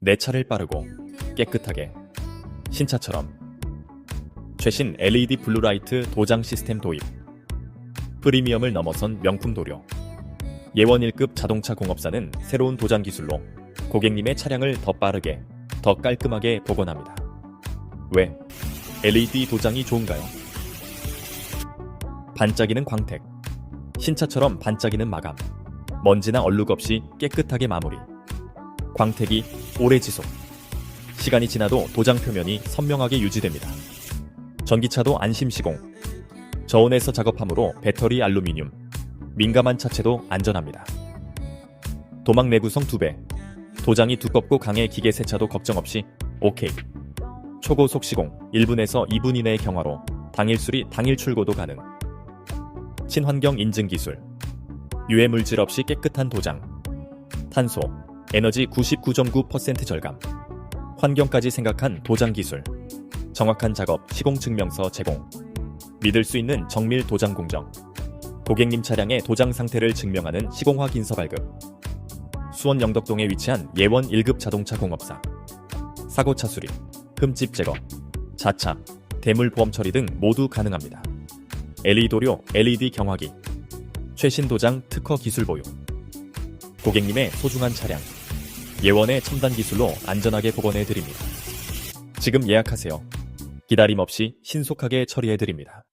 내 차를 빠르고 깨끗하게. 신차처럼. 최신 LED 블루라이트 도장 시스템 도입. 프리미엄을 넘어선 명품 도료. 예원 1급 자동차 공업사는 새로운 도장 기술로 고객님의 차량을 더 빠르게 더 깔끔하게 복원합니다. 왜? LED 도장이 좋은가요? 반짝이는 광택. 신차처럼 반짝이는 마감. 먼지나 얼룩 없이 깨끗하게 마무리 광택이 오래 지속. 시간이 지나도 도장 표면이 선명하게 유지됩니다. 전기차도 안심 시공. 저온에서 작업하므로 배터리 알루미늄. 민감한 차체도 안전합니다. 도막 내구성 2배. 도장이 두껍고 강해 기계 세차도 걱정 없이 OK. 초고속 시공 1분에서 2분 이내의 경화로 당일 수리 당일 출고도 가능. 친환경 인증 기술. 유해 물질 없이 깨끗한 도장. 탄소, 에너지 99.9% 절감. 환경까지 생각한 도장 기술. 정확한 작업 시공 증명서 제공. 믿을 수 있는 정밀 도장 공정. 고객님 차량의 도장 상태를 증명하는 시공화 긴서 발급. 수원 영덕동에 위치한 예원 1급 자동차 공업사. 사고 차 수리, 흠집 제거, 자차, 대물 보험 처리 등 모두 가능합니다. LED 도료, LED 경화기, 최신 도장 특허 기술 보유. 고객님의 소중한 차량. 예원의 첨단 기술로 안전하게 복원해 드립니다. 지금 예약하세요. 기다림 없이 신속하게 처리해 드립니다.